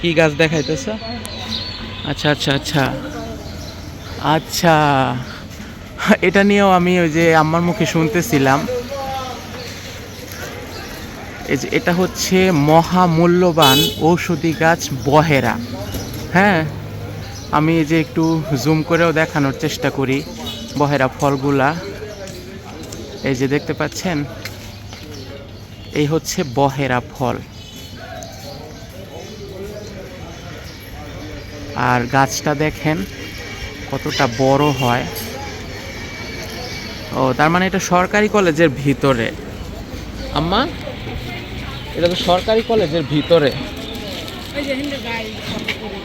কি গাছ দেখাইতেছ? আচ্ছা আচ্ছা আচ্ছা। আচ্ছা। এটা নিয়েও আমি ওই যে আমার মুখে শুনতেছিলাম। এই যে এটা হচ্ছে মহামূল্যবান ঔষধি গাছ বহেরা। হ্যাঁ? আমি এই যে একটু জুম করেও দেখানোর চেষ্টা করি বহেরা ফলগুলা। এই যে দেখতে পাচ্ছেন? এই হচ্ছে বহেরা ফল। আর গাছটা দেখেন, কতটা বড় হয়। ও, তার মানে এটা সরকারি কলেজের ভিতরে। আম্মা, এটা তো সরকারি কলেজের ভিতরে।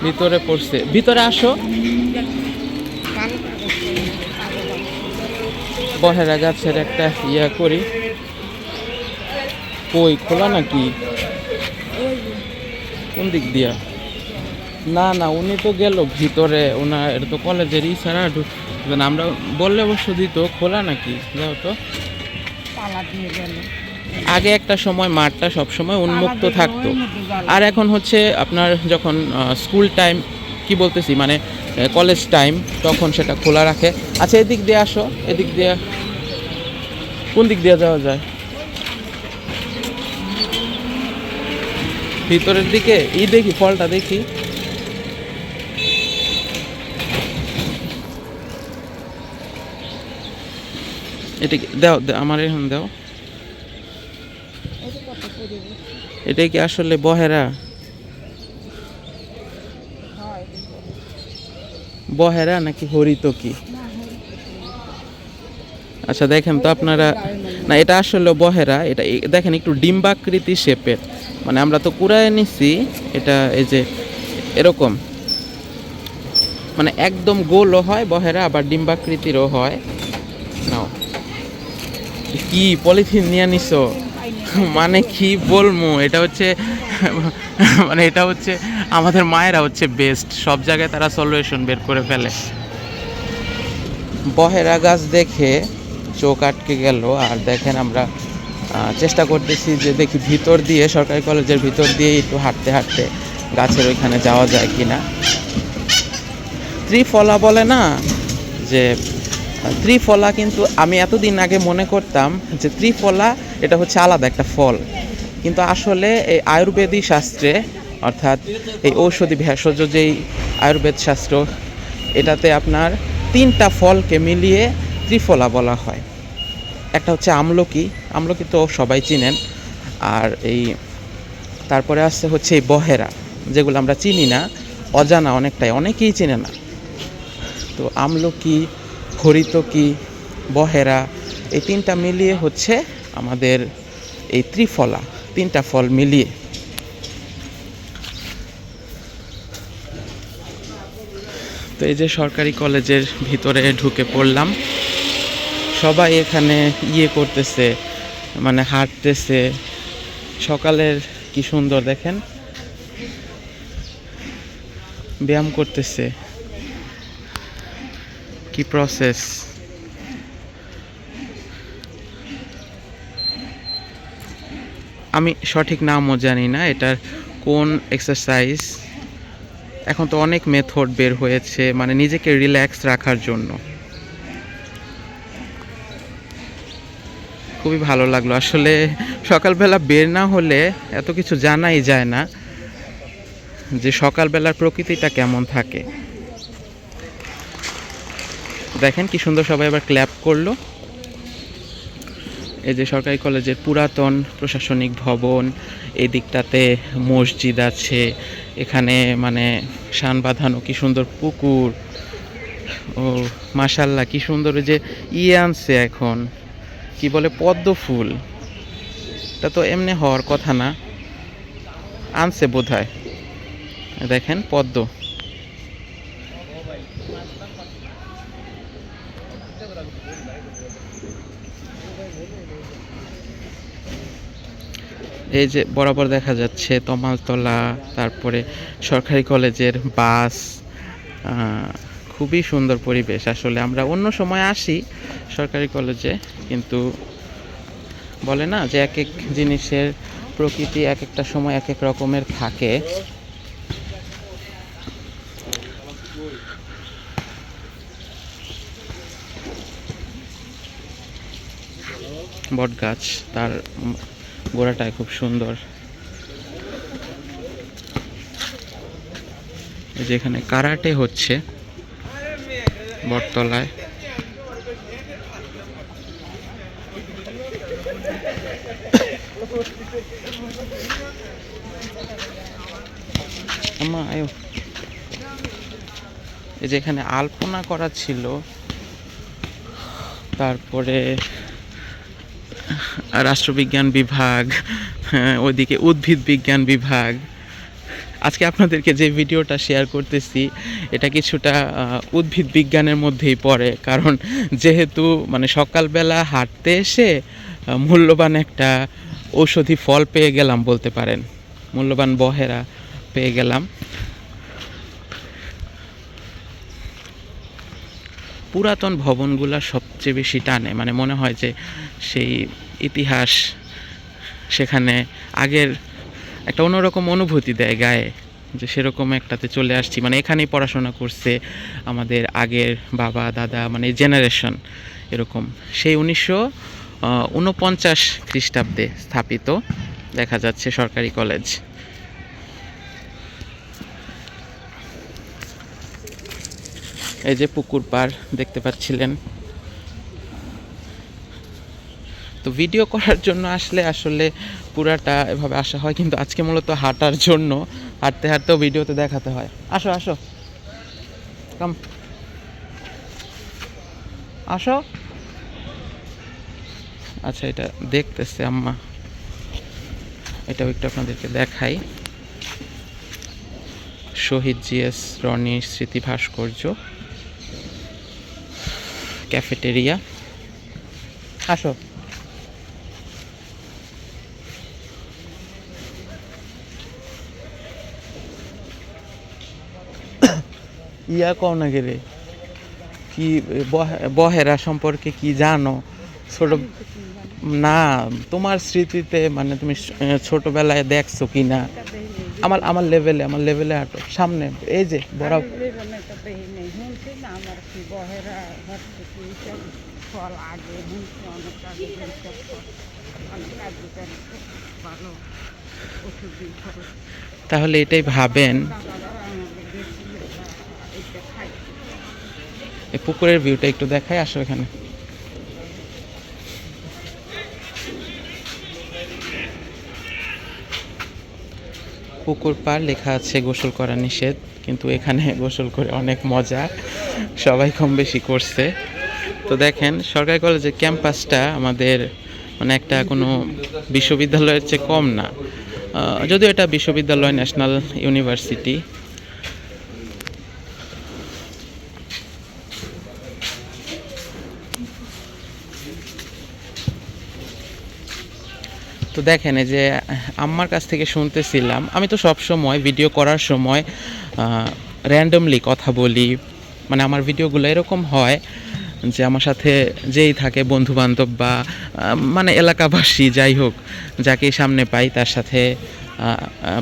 ভিতরে পড়ছে। ভিতরে আসো। বহেরা গাছের একটা ইয়া করি। কই, খোলা নাকি? কোন দিক দিয়া? না না উনি তো গেল ভিতরে ওনার এটা তো কলেজেরই ছাড়া ঢুকবেন আমরা বললে অবশ্য দিত খোলা নাকি? যাও তো। আগে একটা সময় মাঠটা সব সময় উন্মুক্ত থাকতো। আর এখন হচ্ছে আপনার যখন স্কুল টাইম কি বলতেছি মানে কলেজ টাইম তখন সেটা খোলা রাখে। আচ্ছা এদিক দিয়ে আসো এদিক দিয়ে। কোন দিক দিয়ে যাওয়া যায়? ভিতরের দিকে? ই দেখি ফলটা দেখি। এটা কি- দাও আমার এখন দাও। এটা কি আসলে বহেরা? বহেরা নাকি হরিতকি? আচ্ছা দেখেন তো আপনারা না, এটা আসলে বহেরা, এটা দেখেন একটু ডিম্বাকৃতি শেপের। মানে আমরা তো কুড়ায় নিছি, এটা এই যে এরকম। মানে একদম গোলও হয় বহেরা, আবার ডিম্বাকৃতিরও হয়। নাও। কি পলিথিন নিয়ে নিছো মানে কি বলব এটা হচ্ছে মানে এটা হচ্ছে আমাদের মায়েরা হচ্ছে বেস্ট সব জায়গায় তারা সলিউশন বের করে ফেলে। বহেরা গাছ দেখে চোখ আটকে গেল, আর দেখেন আমরা চেষ্টা করতেছি যে দেখি ভিতর দিয়ে, সরকারি কলেজের ভিতর দিয়ে একটু হাঁটতে হাঁটতে গাছের ওইখানে যাওয়া যায় কি কিনা। ত্রিফলা বলে না? যে ত্রিফলা কিন্তু আমি এতদিন আগে মনে করতাম যে ত্রিফলা এটা হচ্ছে আলাদা একটা ফল। কিন্তু আসলে এই আয়ুর্বেদিক শাস্ত্রে, অর্থাৎ এই ঔষধি ভেষজ যেই আয়ুর্বেদ শাস্ত্র, এটাতে আপনার তিনটা ফলকে মিলিয়ে ত্রিফলা বলা হয়। একটা হচ্ছে আমলকি আমলকি তো সবাই চিনেন। আর এই তারপরে আসছে হচ্ছে এই বহেরা, যেগুলো আমরা চিনি না, অজানা অনেকটাই, অনেকেই চিনে না। তো আমলকি হরিতকি বহেরা, এই তিনটা মিলিয়ে হচ্ছে আমাদের এই ত্রিফলা, তিনটা ফল মিলিয়ে। তো এই যে সরকারি কলেজের ভিতরে ঢুকে পড়লাম। সবাই এখানে ইয়ে করতেছে মানে হাঁটতেছে। সকালের কি সুন্দর দেখেন। ব্যায়াম করতেছে। কি প্রসেস আমি সঠিক নামও জানি না, এটার কোন এক্সারসাইজ এখন তো অনেক মেথড বের হয়েছে মানে নিজেকে রিল্যাক্স রাখার জন্য। খুবই ভালো লাগল। আসলে সকালবেলা বের না হলে এত কিছু জানাই যায় না যে সকালবেলার প্রকৃতিটা কেমন থাকে। দেখেন কি সুন্দর সবাই আবার ক্ল্যাপ করল। এই যে সরকারি কলেজের পুরাতন প্রশাসনিক ভবন, এই দিকটাতে মসজিদ আছে, এখানে মানে শান বাঁধানো কি সুন্দর পুকুর। ও, মাশাল্লাহ, কি সুন্দর যে ইয়ে আনছে এখন। কি বলে, পদ্ম ফুল। এটা তো এমনি হওয়ার কথা না। আনছে বোধহয়। দেখেন, পদ্ম। এই যে বরাবর দেখা যাচ্ছে তমালতলা, তারপরে সরকারি কলেজের বাস খুবই সুন্দর পরিবেশ। আসলে আমরা অন্য সময় আসি সরকারি কলেজে, কিন্তু বলে না যে এক এক জিনিসের প্রকৃতি এক একটা সময় এক এক রকমের থাকে। বট গাছ তার গোড়াটায় খুব সুন্দর। এই যে কারাটে হচ্ছে বটতলায়। আম্মা, আয়ো। এই যে আলপনা করা ছিল। তারপরে রাষ্ট্রবিজ্ঞান বিভাগ হ্যাঁ, ওইদিকে উদ্ভিদ বিজ্ঞান বিভাগ। আজকে আপনাদেরকে যে ভিডিওটা শেয়ার করতেছি এটা কিছুটা উদ্ভিদ বিজ্ঞানের মধ্যেই পড়ে। কারণ যেহেতু মানে সকালবেলা হাঁটতে এসে মূল্যবান একটা ঔষধি ফল পেয়ে গেলাম বলতে পারেন। মূল্যবান বহেরা পেয়ে গেলাম। পুরাতন ভবনগুলা সবচেয়ে বেশি টানে। মানে মনে হয় যে সেই ইতিহাস সেখানে আগের একটা অন্যরকম অনুভূতি দেয় গায়ে, যে সেরকম একটাতে চলে আসছি। মানে এখানেই পড়াশোনা করছে আমাদের আগের বাবা, দাদা মানে জেনারেশন এরকম। সেই উনিশশো উনপঞ্চাশ খ্রিস্টাব্দে স্থাপিত, দেখা যাচ্ছে সরকারি কলেজ। এই যে পুকুর পাড় দেখতে পাচ্ছিলেন। তো ভিডিও করার জন্য আসলে আসলে পুরাটা এভাবে আসা হয়, কিন্তু আজকে মূলত হাঁটার জন্য হাঁটতে হাঁটতেও ভিডিওতে দেখাতে হয়। আসো আসো। কাম আসো। আচ্ছা এটা দেখতেছে আম্মা। এটাও একটু আপনাদেরকে দেখাই। শহীদ জিএস রনির স্মৃতি ভাস্কর্য। ক্যাফেটেরিয়া আসো। ইয়া কও না রে কি বহে- বহেরা সম্পর্কে কি জানো? ছোট না তোমার স্মৃতিতে মানে তুমি ছোটবেলায় দেখছ কি না আমার আমার লেভেলে আমার লেভেলে হাঁটো। সামনে এই যে বড়। তাহলে এটাই বহেরা হচ্ছে কি এইসব ফল আগে শুনছি অনেক আগে এইসব ফল অনেক আগে জানি ভালো ওষুধি ফল তাহলে এটাই ভাবেন দাদারা আমাদের গেছিল এইটা খাইছে এই পুকুরের ভিউটা একটু দেখাই, আসো এখানে। পুকুর পাড় লেখা আছে, গোসল করা নিষেধ, কিন্তু এখানে গোসল করে অনেক মজা। সবাই কম বেশি করছে। তো দেখেন, সরকারি কলেজের ক্যাম্পাসটা আমাদের মানে একটা কোনো বিশ্ববিদ্যালয়ের চেয়ে কম না। যদিও এটা বিশ্ববিদ্যালয় ন্যাশনাল ইউনিভার্সিটি তো দেখেন, এই যে আম্মার কাছ থেকে শুনতেছিলাম, আমি তো সব সময় ভিডিও করার সময় র্যান্ডমলি কথা বলি মানে আমার ভিডিওগুলো এরকম হয় যে আমার সাথে যেই থাকে বন্ধু বান্ধব বা মানে এলাকাবাসী, যাই হোক যাকে সামনে পাই, তার সাথে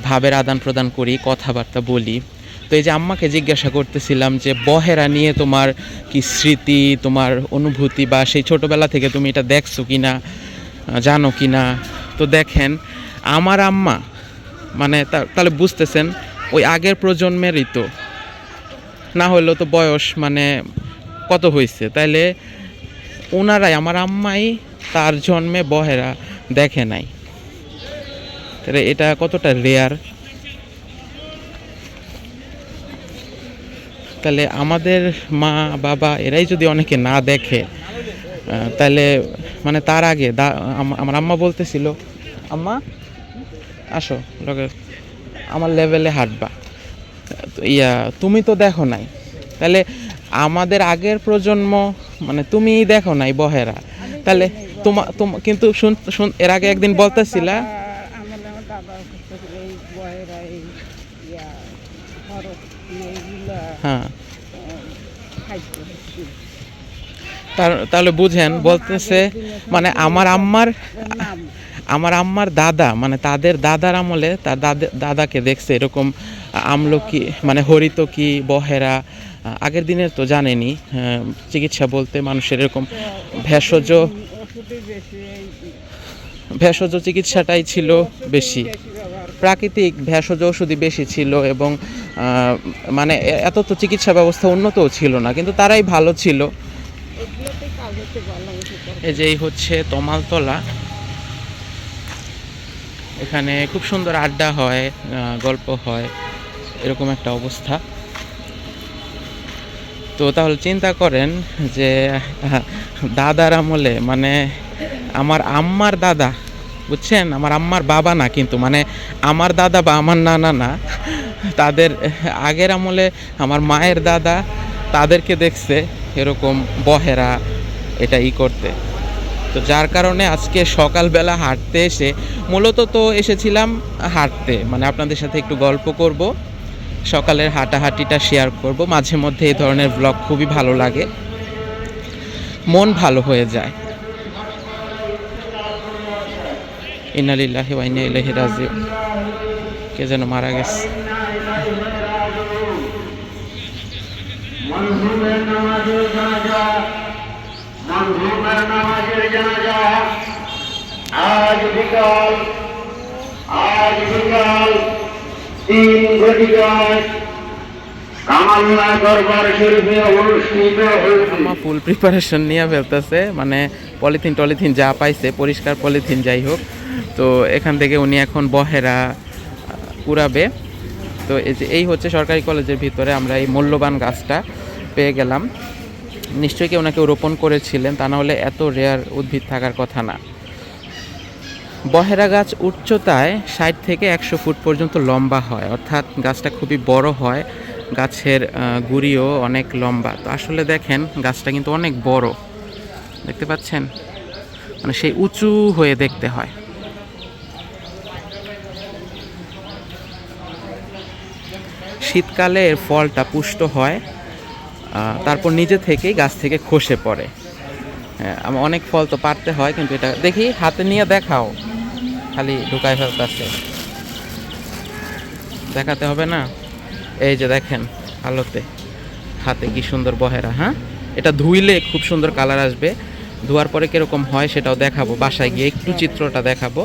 ভাবের আদান প্রদান করি, কথাবার্তা বলি। তো এই যে আম্মাকে জিজ্ঞাসা করতেছিলাম যে, বহেরা নিয়ে তোমার কি স্মৃতি, তোমার অনুভূতি বা সেই ছোটবেলা থেকে তুমি এটা দেখছ কি না জানো কি না তো দেখেন, আমার আম্মা মানে তাহলে বুঝতেছেন, ওই আগের প্রজন্মেরই তো। না হলেও তো বয়স মানে কত হয়েছে তাইলে ওনারাই আমার আম্মাই তার জন্মে বহেরা দেখে নাই। তাহলে এটা কতটা রেয়ার তাহলে আমাদের মা, বাবা এরাই যদি অনেকে না দেখে তাহলে মানে তার আগে দা- আমার আম্মা বলতেছিল, আম্মা, আসো, লগে আমার লেভেলে হাঁটবা। ইয়া, তুমি তো দেখো নাই। তাহলে আমাদের আগের প্রজন্ম মানে তুমিই দেখো নাই বহেরা। তাহলে তোমা তোমা, কিন্তু শুন শুন, এর আগে একদিন বলতেছিলা দাদা- আমার আমার দাদা হচ্ছে এই বহেরা এই ইয়া হরফ এইগুলা হ্যাঁ। তাহলে বুঝেন বলতেছে মানে আমার আম্মার আমার আম্মার দাদা মানে তাদের দাদার আমলে তার দাদা দাদাকে দেখছে এরকম আমলকি মানে হরিতকি বহেরা আগের দিনের তো জানেনি চিকিৎসা বলতে মানুষের এরকম ভেষজ ভেষজ চিকিৎসাটাই ছিল বেশি প্রাকৃতিক ভেষজ ওষুধই বেশি ছিল এবং মানে এত তো চিকিৎসা ব্যবস্থা উন্নতও ছিল না কিন্তু তারাই ভালো ছিল। এই যে এই হচ্ছে তমালতলা। এখানে খুব সুন্দর আড্ডা হয় গল্প হয় এরকম একটা অবস্থা। তো তাহলে চিন্তা করেন যে দাদার আমলে মানে আমার আম্মার দাদা বুঝছেন? আমার আম্মার বাবা না কিন্তু মানে আমার দাদা বা আমার নানা না, তাদের আগের আমলে আমার মায়ের দাদা তাদেরকে দেখছে, এরকম বহেরা এটা ই করতে। তো যার কারণে আজকে সকালবেলা হাঁটতে এসে, মূলত তো এসেছিলাম হাঁটতে মানে আপনাদের সাথে একটু গল্প করব, সকালের হাঁটাহাঁটিটা শেয়ার করব, মাঝে মধ্যে এই ধরনের ব্লগ খুবই ভালো লাগে, মন ভালো হয়ে যায়। ইনালিল্লাহি ওয়া ইন্না ইলাইহি রাজিউন কে যেন মারা গেছে। আজ বিকাল আজ বিকাল তিন ঘটিকায় ফুল প্রিপারেশন নিয়ে ফেলতেছে মানে পলিথিন টলিথিন যা পাইছে পরিষ্কার পলিথিন যাই হোক তো এখান থেকে উনি এখন বহেরা কুড়াবে তো এই যে, এই হচ্ছে সরকারি কলেজের ভিতরে আমরা এই মূল্যবান গাছটা পেয়ে গেলাম। নিশ্চয়ই কেউ কেউ রোপণ করেছিলেন, তা না হলে এত রেয়ার উদ্ভিদ থাকার কথা না। বহেরা গাছ উচ্চতায় ষাট থেকে একশো ফুট পর্যন্ত লম্বা হয়, অর্থাৎ গাছটা খুবই বড় হয়। গাছের গুড়িও অনেক লম্বা। তো আসলে দেখেন, গাছটা কিন্তু অনেক বড়। দেখতে পাচ্ছেন? মানে সেই উঁচু হয়ে দেখতে হয়। শীতকালে এর ফলটা পুষ্ট হয় তারপর নিজে থেকেই গাছ থেকে খসে পড়ে। হ্যাঁ অনেক ফল তো পারতে হয়, কিন্তু এটা দেখি হাতে নিয়ে দেখাও। খালি ঢুকায় ফেলতেছে। দেখাতে হবে না? এই যে দেখেন আলোতে, হাতে কি সুন্দর বহেরা হ্যাঁ? এটা ধুইলে খুব সুন্দর কালার আসবে। ধোয়ার পরে কীরকম হয় সেটাও দেখাবো, বাসায় গিয়ে একটু চিত্রটা দেখাবো।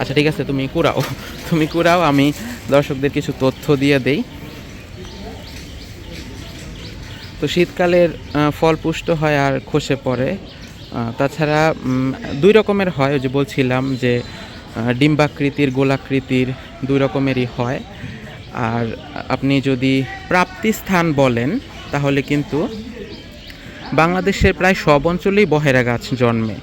আচ্ছা ঠিক আছে, তুমি কুড়াও। তুমি কুড়াও, আমি দর্শকদের কিছু তথ্য দিয়ে দেই। তো শীতকালের ফল পুষ্ট হয় আর খসে পড়ে। তাছাড়া দুই রকমের হয় যে বলছিলাম যে ডিম্বাকৃতির, গোলাকৃতির দুই রকমেরই হয়। আর আপনি যদি প্রাপ্তিস্থান বলেন, তাহলে কিন্তু বাংলাদেশের প্রায় সব অঞ্চলেই বহেরা গাছ জন্মে।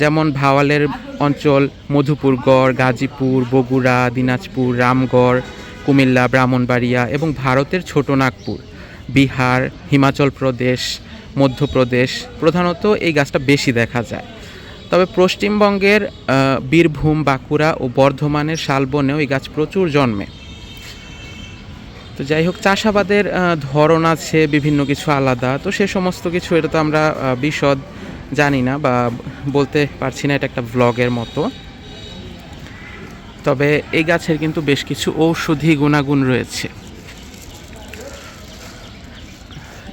যেমন ভাওয়ালের অঞ্চল মধুপুরগড় গাজীপুর, বগুড়া, দিনাজপুর, রামগড়, কুমিল্লা, ব্রাহ্মণবাড়িয়া এবং ভারতের ছোটনাগপুর বিহার, হিমাচল প্রদেশ, মধ্যপ্রদেশ, প্রধানত এই গাছটা বেশি দেখা যায়। তবে পশ্চিমবঙ্গের বীরভূম, বাঁকুড়া ও বর্ধমানের শালবনেও এই গাছ প্রচুর জন্মে। তো যাই হোক, চাষাবাদের ধরন আছে, বিভিন্ন কিছু আলাদা। তো সে সমস্ত কিছু এটা তো আমরা বিশদ জানি না বা বলতে পারছি না এটা একটা ভ্লগের মতো। তবে এই গাছের কিন্তু বেশ কিছু ঔষধি গুণাগুণ রয়েছে।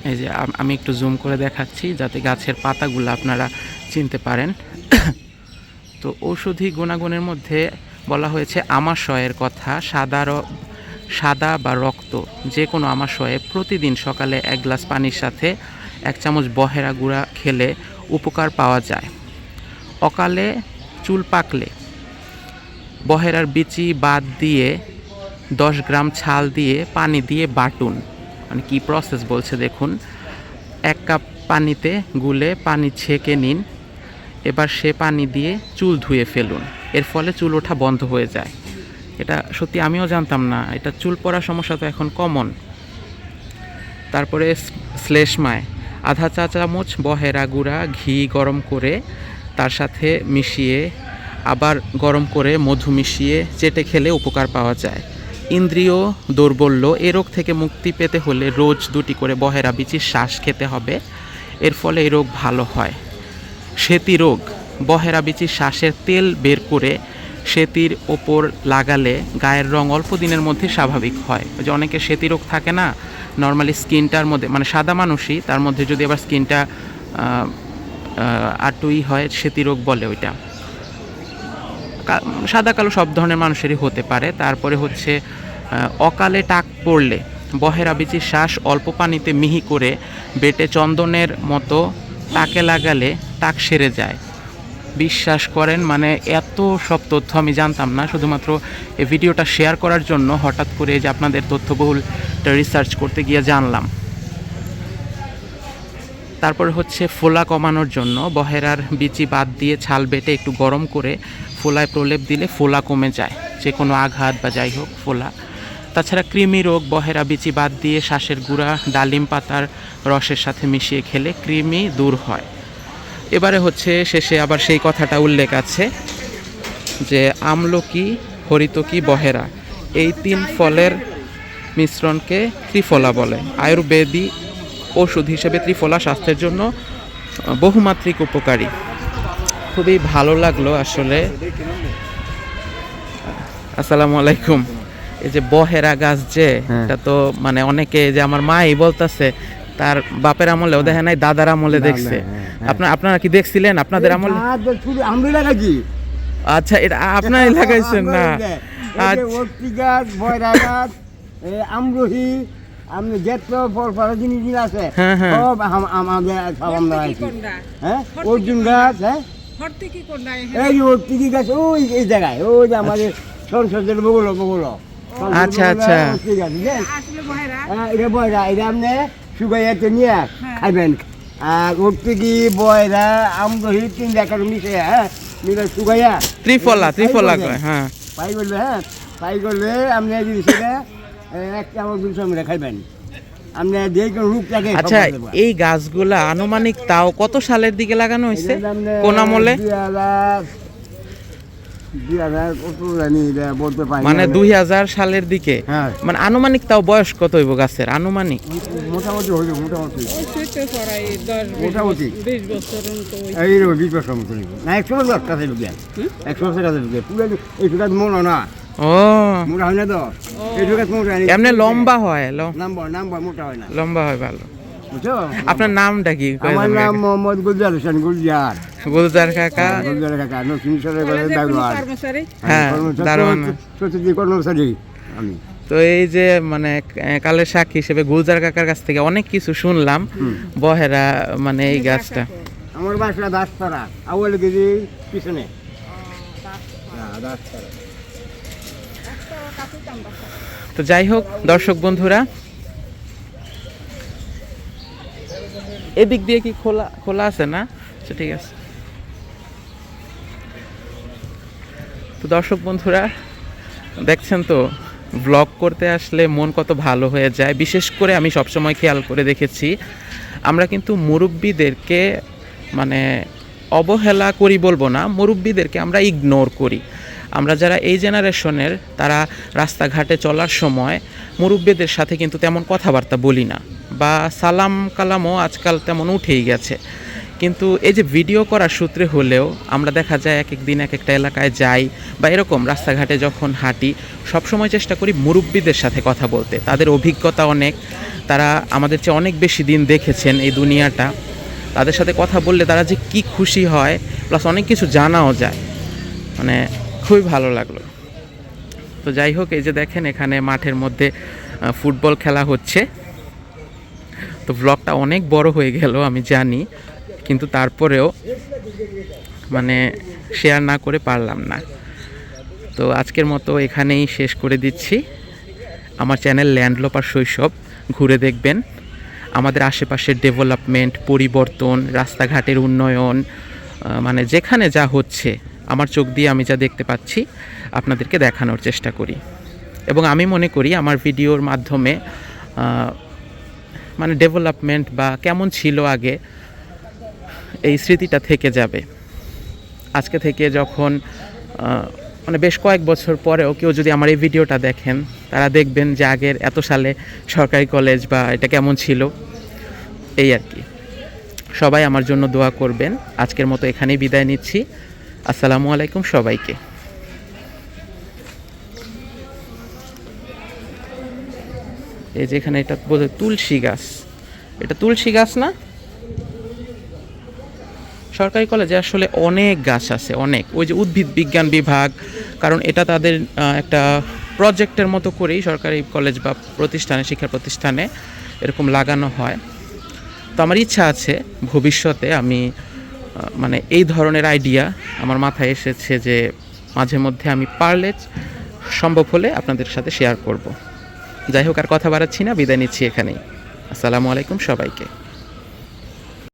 এই যে আমি একটু জুম করে দেখাচ্ছি যাতে গাছের পাতাগুলো আপনারা চিনতে পারেন। তো ঔষধি গুণাগুণের মধ্যে বলা হয়েছে আমাশয়ের কথা, সাদা সাদা বা রক্ত যে কোনো আমাশয়ে প্রতিদিন সকালে এক গ্লাস পানির সাথে এক চামচ বহেরা গুঁড়া খেলে উপকার পাওয়া যায়। অকালে চুল পাকলে বহেরার বিচি বাদ দিয়ে দশ গ্রাম ছাল দিয়ে পানি দিয়ে বাটুন। মানে কি প্রসেস বলছে দেখুন। এক কাপ পানিতে গুলে পানি ছেঁকে নিন। এবার সে পানি দিয়ে চুল ধুয়ে ফেলুন। এর ফলে চুল ওঠা বন্ধ হয়ে যায়। এটা সত্যি আমিও জানতাম না। এটা চুল পড়ার সমস্যা তো এখন কমন। তারপরে শ্লেষ্মায়। আধা চা চামচ বহেরা গুঁড়া ঘি গরম করে তার সাথে মিশিয়ে আবার গরম করে মধু মিশিয়ে চেটে খেলে উপকার পাওয়া যায়। ইন্দ্রিয় দৌর্বল্য, এ রোগ থেকে মুক্তি পেতে হলে রোজ দুটি করে বহেরা বিচির শ্বাস খেতে হবে। এর ফলে এই রোগ ভালো হয়। সেতি রোগ, বহেরা বিচির শ্বাসের তেল বের করে সেতির ওপর লাগালে গায়ের রং অল্প দিনের মধ্যে স্বাভাবিক হয়। যে অনেকে সেতি রোগ থাকে না নর্মালি স্কিনটার মধ্যে মানে সাদা মানুষই, তার মধ্যে যদি আবার স্কিনটা আটুই হয়, সেতি রোগ বলে ওইটা। সাদা কালো সব ধরনের মানুষেরই হতে পারে। তারপরে হচ্ছে অকালে টাক পড়লে, বহেরা বিচির শ্বাস অল্প পানিতে মিহি করে বেটে চন্দনের মতো টাকে লাগালে টাক সেরে যায়। বিশ্বাস করেন মানে এত সব তথ্য আমি জানতাম না, শুধুমাত্র এই ভিডিওটা শেয়ার করার জন্য হঠাৎ করে যে আপনাদের তথ্যবহুল রিসার্চ করতে গিয়ে জানলাম। তারপর হচ্ছে, ফোলা কমানোর জন্য বহেরার বিচি বাদ দিয়ে ছাল বেটে একটু গরম করে ফোলায় প্রলেপ দিলে ফোলা কমে যায়, যে কোনো আঘাত বা যাই হোক, ফোলা। তাছাড়া কৃমি রোগ, বহেরা বিচি বাদ দিয়ে শ্বাসের গুঁড়া, ডালিম পাতার রসের সাথে মিশিয়ে খেলে কৃমি দূর হয়। এবারে হচ্ছে শেষে আবার সেই কথাটা উল্লেখ আছে যে আমলকি, হরিতকি, বহেরা এই তিন ফলের মিশ্রণকে ত্রিফলা বলে। আয়ুর্বেদী ওষুধ হিসেবে ত্রিফলা স্বাস্থ্যের জন্য বহুমাত্রিক উপকারী। খুবই ভালো লাগল আসলে। আসসালামু আলাইকুম। এই যে বহেরা গাছ যে হ্যাঁ। এটা তো মানে অনেকে যে আমার মাই বলতাছে তার বাপের আমলেও দেখে নাই দাদার আমলে দেখছে। হ্যাঁ, হ্যাঁ। আপনার আপনারা কি দেখছিলেন? আপনাদের আমলে আচ্ছা এটা আপনারাই লাগাইছেন না? আচ্ছা। ওটি গাছ বয়রা গাছ এ, আমি যেত ফল জিনিস আছে। সব আম- আম- আমাদের সব আমরা আছি হ্যাঁ? অর্জুন গাছ হ্যাঁ? হর্তি কি কোনটা এই যে ওটি গাছ ওই এই জায়গায় ওই যে আমাদের সংসদের বগুল বগুল। আচ্ছা, আচ্ছা। আসলে বহেরা। হ্যাঁ, এটা বয়রা এটা আপনি শুকাইয়াতে নিয়ে হ্যাঁ। খাইবেন। আর উঠতে কি বয়রা আমদহি তিন দেখার মিশে হ্যাঁ? মিলে শুকাইয়া ত্রিফলা ত্রিফলা কয় হ্যাঁ। পাই করবে হ্যাঁ? পাই করলে আপনি যদি সেটা এ, এক চামচ দুই চামচ খাইবেন আপনি যে কোনো রূপটাকে আচ্ছা এই গাছগুলা আনুমানিক তাও কত সালের দিকে লাগানো হয়েছে? কোন আমলে? দুই হাজার দুই হাজার কত জানি এটা বলতে পারি মানে দুই হাজার সালের দিকে? হ্যাঁ। মানে আনুমানিক তাও বয়স কত হইব গাছের? আনুমানিক? মোটামুটি মোটামুটি। এই বিশ বছর মতো একশো বছর কাছে ঢুকে। একশো বছর কাছে ঢুকে। পুরো এই গাছ মোড়া না। ও। মোটা হয় না তো? এই গাছ মোটা হয় এমনি লম্বা হয় মোটা হয় না। লম্বা হয় ভালো। বুঝছ? আপনার নামটা কি? আমার নাম? মোহাম্মদ গুলজার হোসেন গুলজার। গুলজার কাকা। গুলজার কাকা। হ্যাঁ, দারোয়ান। চতুর্থী কর্মচারী আমি। তো এই যে মানে কালের সাক্ষী হিসেবে গুলজার কাকার কাছ থেকে অনেক কিছু শুনলাম। বহেরা মানে এই গাছটা। আমার বাসা দাসপাড়া আউয়াল গেছি পিছনে। হ্যাঁ, দাসপাড়া। তো যাই হোক, দর্শক বন্ধুরা, এদিক দিয়ে কি খোলা খোলা আছে না? আচ্ছা ঠিক আছে। তো দর্শক বন্ধুরা, দেখছেন তো ব্লগ করতে আসলে মন কত ভালো হয়ে যায়। বিশেষ করে আমি সবসময় খেয়াল করে দেখেছি, আমরা কিন্তু মুরব্বীদেরকে মানে অবহেলা করি বলব না, মুরব্বীদেরকে আমরা ইগনোর করি। আমরা যারা এই জেনারেশনের, তারা রাস্তাঘাটে চলার সময় মুরব্বীদের সাথে কিন্তু তেমন কথাবার্তা বলি না বা সালাম কালামও আজকাল তেমন উঠেই গেছে। কিন্তু এই যে ভিডিও করার সূত্রে হলেও আমরা দেখা যায় এক এক দিন এক একটা এলাকায় যাই বা এরকম রাস্তাঘাটে যখন হাঁটি, সবসময় চেষ্টা করি মুরব্বীদের সাথে কথা বলতে। তাদের অভিজ্ঞতা অনেক, তারা আমাদের চেয়ে অনেক বেশি দিন দেখেছেন এই দুনিয়াটা। তাদের সাথে কথা বললে তারা যে কি খুশি হয়, প্লাস অনেক কিছু জানাও যায়। মানে খুবই ভালো লাগল। তো যাই হোক, এই যে দেখেন এখানে মাঠের মধ্যে ফুটবল খেলা হচ্ছে। তো ব্লগটা অনেক বড় হয়ে গেল, আমি জানি। কিন্তু তারপরেও মানে শেয়ার না করে পারলাম না। তো আজকের মতো এখানেই শেষ করে দিচ্ছি। আমার চ্যানেল ল্যান্ডলোপার শৈশব, ঘুরে দেখবেন। আমাদের আশেপাশের ডেভেলপমেন্ট পরিবর্তন, রাস্তাঘাটের উন্নয়ন মানে যেখানে যা হচ্ছে। আমার চোখ দিয়ে আমি যা দেখতে পাচ্ছি, আপনাদেরকে দেখানোর চেষ্টা করি। এবং আমি মনে করি আমার ভিডিওর মাধ্যমে মানে ডেভেলপমেন্ট বা কেমন ছিল আগে, এই স্মৃতিটা থেকে যাবে। আজকে থেকে যখন মানে বেশ কয়েক বছর পরেও কেউ যদি আমার এই ভিডিওটা দেখেন, তারা দেখবেন যে আগের এত সালে সরকারি কলেজ বা এটা কেমন ছিল, এই আর কি। সবাই আমার জন্য দোয়া করবেন। আজকের মতো এখানেই বিদায় নিচ্ছি। আসসালামু আলাইকুম সবাইকে। এই যেখানে এটা বোধ তুলসী গাছ। এটা তুলসী গাছ না? সরকারি কলেজে আসলে অনেক গাছ আছে, অনেক। ওই যে উদ্ভিদ বিজ্ঞান বিভাগ, কারণ এটা তাদের একটা প্রজেক্টের মতো করেই সরকারি কলেজ বা প্রতিষ্ঠানে, শিক্ষা প্রতিষ্ঠানে এরকম লাগানো হয়। তো আমার ইচ্ছা আছে ভবিষ্যতে আমি মানে এই ধরনের আইডিয়া আমার মাথায় এসেছে যে মাঝে মধ্যে আমি পারলে সম্ভব হলে আপনাদের সাথে শেয়ার করব। যাই হোক, আর কথা বাড়াচ্ছি না, বিদায় নিচ্ছি এখানেই। আসসালামু আলাইকুম সবাইকে।